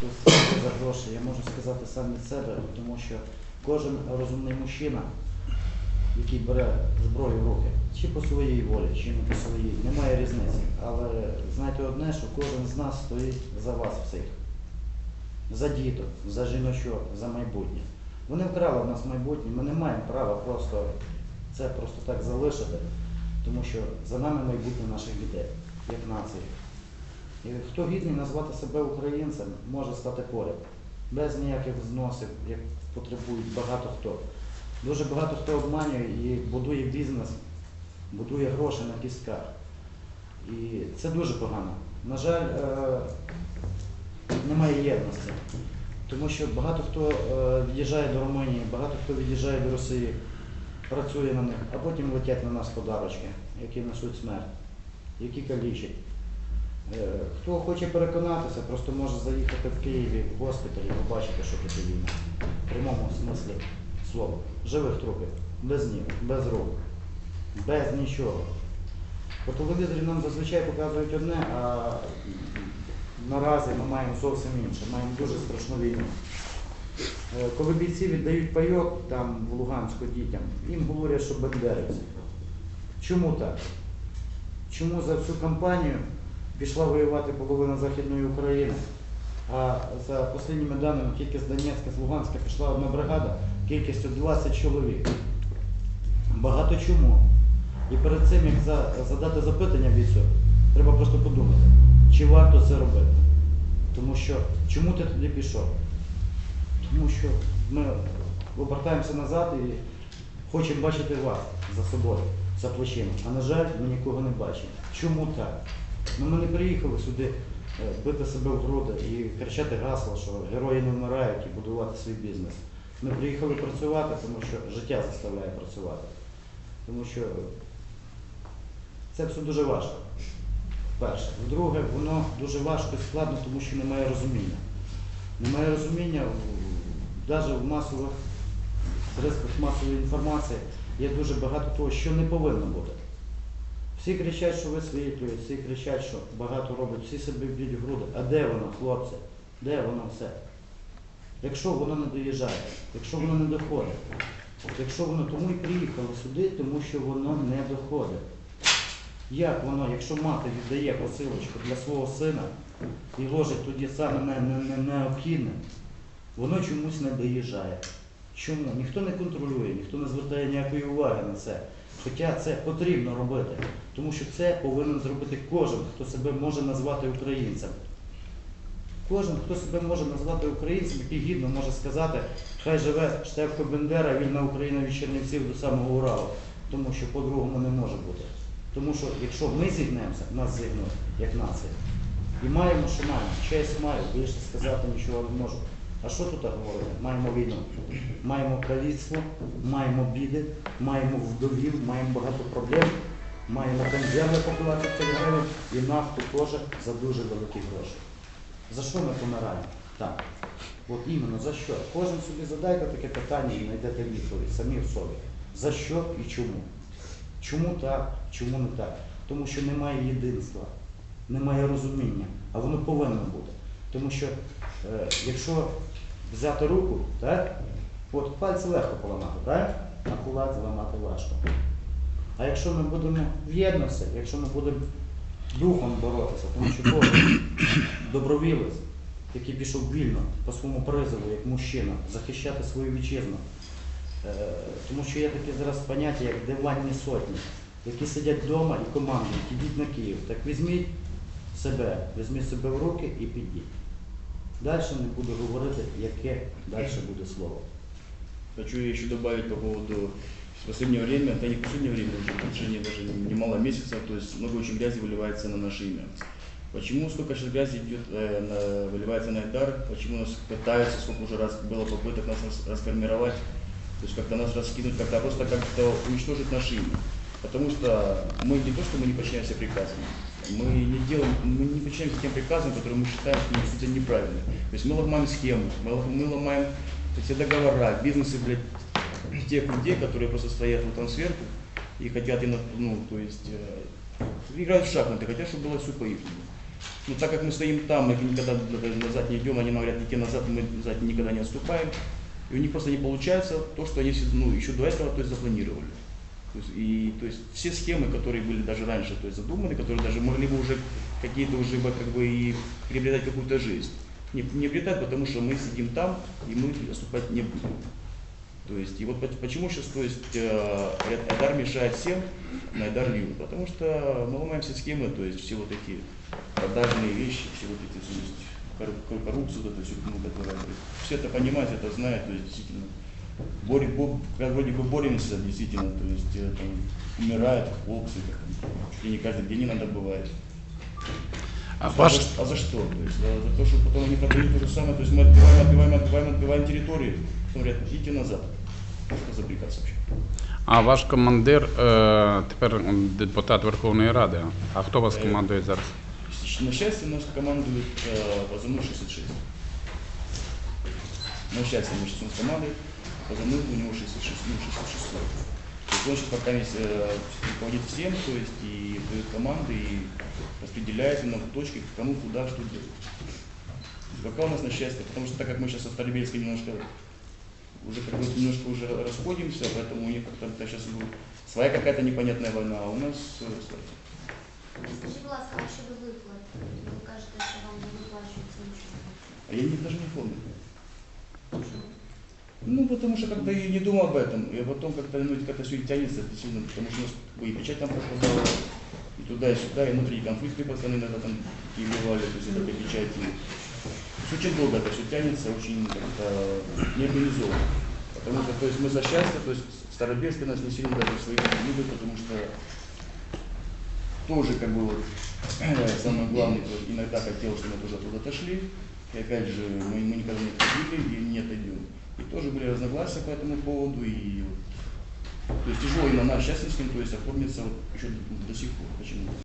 хтось за гроші. Я можу сказати сам від себе, тому що кожен розумний мужчина, який бере зброю в руки, чи по своїй волі, чи не по своїй, немає різниці. Але знайте одне, що кожен з нас стоїть за вас всіх. За діток, за жіночок, за майбутнє. Вони вкрали в нас майбутнє, ми не маємо права просто це просто так залишити, тому що за нами майбутнє наших дітей, як нації. І хто гідний назвати себе українцем, може стати поряд. Без ніяких зносів, як потребують багато хто. Дуже багато хто обманює і будує бізнес, будує гроші на кістках. І це дуже погано. На жаль, е, немає єдності. Тому що багато хто е, від'їжджає до Румунії, багато хто від'їжджає до Росії, працює на них, а потім летять на нас подарочки, які несуть смерть, які калічать. Е, Хто хоче переконатися, просто може заїхати в Києві в госпіталь і побачити, що таке війна. В прямому смислі слова. Живих трупів, без ніг, без рук, без нічого. По телевізорі нам зазвичай показують одне, а наразі ми маємо зовсім інше, маємо дуже страшну війну. Е, Коли бійці віддають пайок там в Луганську дітям, їм говорять, що бандерівці. Чому так? Чому за всю кампанію пішла воювати половина Західної України, а за останніми даними тільки з Донецька, з Луганська пішла одна бригада кількістю 20 чоловік. Багато чому. І перед цим, як за- задати запитання бійцю, треба просто подумати, чи варто це робити. Тому що чому ти туди пішов? Тому що ми обертаємося назад і хочемо бачити вас за собою, за плечима. А на жаль, ми нікого не бачимо. Чому так? Ну, ми не приїхали сюди е, бити себе в груди і кричати гасла, що герої не вмирають і будувати свій бізнес. Ми приїхали працювати, тому що життя заставляє працювати. Тому що це все дуже важко. Перше. По-друге, воно дуже важко і складно, тому що немає розуміння. Немає розуміння навіть в масових средствах масової інформації є дуже багато того, що не повинно бути. Всі кричать, що висвітлюють, всі кричать, що багато роблять, всі себе б'ють в груди. А де воно, хлопці? Де воно все? Якщо воно не доїжджає, якщо воно не доходить, якщо воно тому і приїхало сюди, тому що воно не доходить. Як воно, якщо мати віддає посилочку для свого сина і ложить тоді саме не, не, не, необхідне, воно чомусь не доїжджає. Чому? Ніхто не контролює, ніхто не звертає ніякої уваги на це. Хоча це потрібно робити, тому що це повинен зробити кожен, хто себе може назвати українцем. Кожен, хто себе може назвати українцем, який гідно може сказати, хай живе Штефко Бендера, вільна Україна від Чернівців до самого Уралу, тому що по-другому не може бути. Тому що якщо ми зігнемося, нас зігнуть як нація. І маємо, що маємо. Честь маю, більше сказати нічого не можу. А що тут говорити? Маємо війну, маємо каліцтво, маємо біди, маємо вдовів, маємо багато проблем, маємо бензину по 25 гривень і нафту теж за дуже великі гроші. За що ми помираємо? Так. От іменно за що? Кожен собі задайте таке питання і знайдете відповідь самі в собі. За що і чому? Чому так, чому не так? Тому що немає єдинства, немає розуміння, а воно повинно бути. Тому що е, якщо взяти руку, так, от пальці легко поламати, так? а кулак зламати важко. А якщо ми будемо в єдності, якщо ми будемо духом боротися, тому що кожен добровілець, який пішов вільно по своєму призову, як мужчина, захищати свою вітчизну. Е, Тому що є таке зараз поняття, як диванні сотні, які сидять вдома і командують, ідіть на Київ. Так візьміть себе, візьміть себе в руки і підіть. Далі не буду говорити, яке далі буде слово. Хочу еще добавить по поводу в последнее время, да не в последнее время, уже в течение даже немало месяцев, то есть много очень грязи выливается на наше имя. Почему столько сейчас грязи идет, э, на- выливается на Айдар, почему нас пытаются, сколько уже раз было попыток нас рас- расформировать, то есть как-то нас раскинуть, как-то просто как-то уничтожить наше имя. Потому что мы не то, что мы не подчиняемся приказам, мы не делаем, мы не подчиняемся тем приказам, которые мы считаем, что действительно неправильные. То есть мы ломаем схему, мы, мы ломаем все договора, бизнесы, блядь, тех людей, которые просто стоят вот там сверху и хотят, именно, ну, то есть, э, играют в шахматы, хотят, чтобы было все по их. Но так как мы стоим там, мы никогда назад не идем, они нам говорят, идти назад, мы назад никогда не отступаем. И у них просто не получается то, что они ну, еще до этого то есть, запланировали. То есть, и, то есть все схемы, которые были даже раньше то есть, задуманы, которые даже могли бы уже какие-то уже бы, как бы и приобретать какую-то жизнь. Не, не приобретать, потому что мы сидим там, и мы отступать не будем. То есть, и вот по- почему сейчас, то есть, э, Ай- Айдар мешает всем на Айдар Лью? Потому что мы ломаем все схемы, то есть все вот эти продажные вещи, все вот эти, то есть, корру- корру- коррупцию, вот всю, ну, которая, то есть, все это понимают, это знают, то есть, действительно, боре, бо- вроде бы боремся, действительно, то есть, э, там, умирают хлопцы, как, чуть ли не каждый день иногда бывает. А А, ваш, за, а за что? То есть, а за то, что потом они продают то же самое, то есть мы отбиваем, отбиваем, отбиваем, отбиваем территорию, говорят, идите назад. Что за приказ вообще? А ваш командир е, тепер депутат Верховної Ради. А хто вас командує зараз? На счастье, нас командует э, позывной 66. На счастье, мы сейчас у нас командует, позывной у него 66, ну, 66. То есть он сейчас пока э, руководит всем, то есть и дает команды, и распределяет в точке, кому, куда, что делать. Пока у нас на счастье, потому что так как мы сейчас Старобельской немножко уже как бы немножко уже расходимся, поэтому у них как-то сейчас будет своя какая-то непонятная война, а у нас э, своя. Скажіть, будь ласка, а щодо виплат? Ви кажете, що вам не виплачується нічого. А я не, даже не помню. Ну, потому что как-то я не думал об этом. И потом как-то ну, как-то все тянется, действительно, потому что у нас как бы и печать там пропадала, и туда, и сюда, и внутренние конфликты пацаны иногда там такие бывали, то есть это по печати. Очень долго это все тянется, очень как-то неорганизованно. Потому что, то есть мы за счастье, то есть Старобельский нас не сильно даже своих не любят, потому что тоже как бы вот самое главное, то иногда хотел, чтобы мы тоже оттуда отошли. И опять же, мы, мы никогда не отходили и не отойдем. И тоже были разногласия по этому поводу. И то есть тяжело и на нас, сейчас с ним, то есть оформиться вот еще до сих пор. Почему?